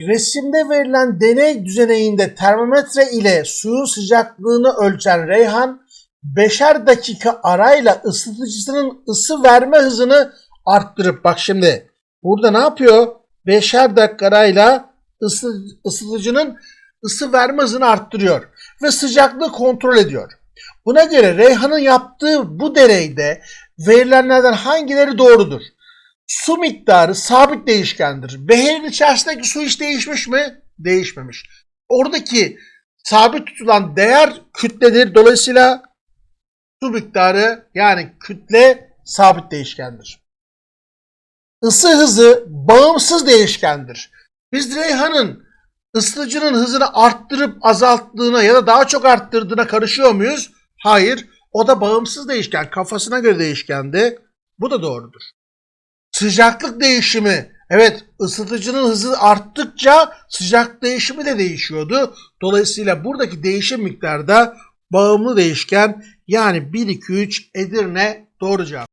Resimde verilen deney düzeneğinde termometre ile suyun sıcaklığını ölçen Reyhan, beşer dakika arayla ısıtıcısının ısı verme hızını arttırıp bak şimdi burada ne yapıyor? Beşer dakika arayla ısı, ısıtıcının ısı verme hızını arttırıyor ve sıcaklığı kontrol ediyor. Buna göre Reyhan'ın yaptığı bu deneyde verilenlerden hangileri doğrudur? Su miktarı sabit değişkendir. Beherin içerisindeki su hiç değişmiş mi? Değişmemiş. Oradaki sabit tutulan değer kütledir. Dolayısıyla su miktarı yani kütle sabit değişkendir. Isı hızı bağımsız değişkendir. Biz Reyhan'ın ısıtıcının hızını arttırıp azalttığına ya da daha çok arttırdığına karışıyor muyuz? Hayır. O da bağımsız değişken. Kafasına göre değişkendi. Bu da doğrudur. Sıcaklık değişimi. Evet ısıtıcının hızı arttıkça sıcak değişimi de değişiyordu. Dolayısıyla buradaki değişim miktarda bağımlı değişken yani 1, 2, 3 Edirne doğru cevap.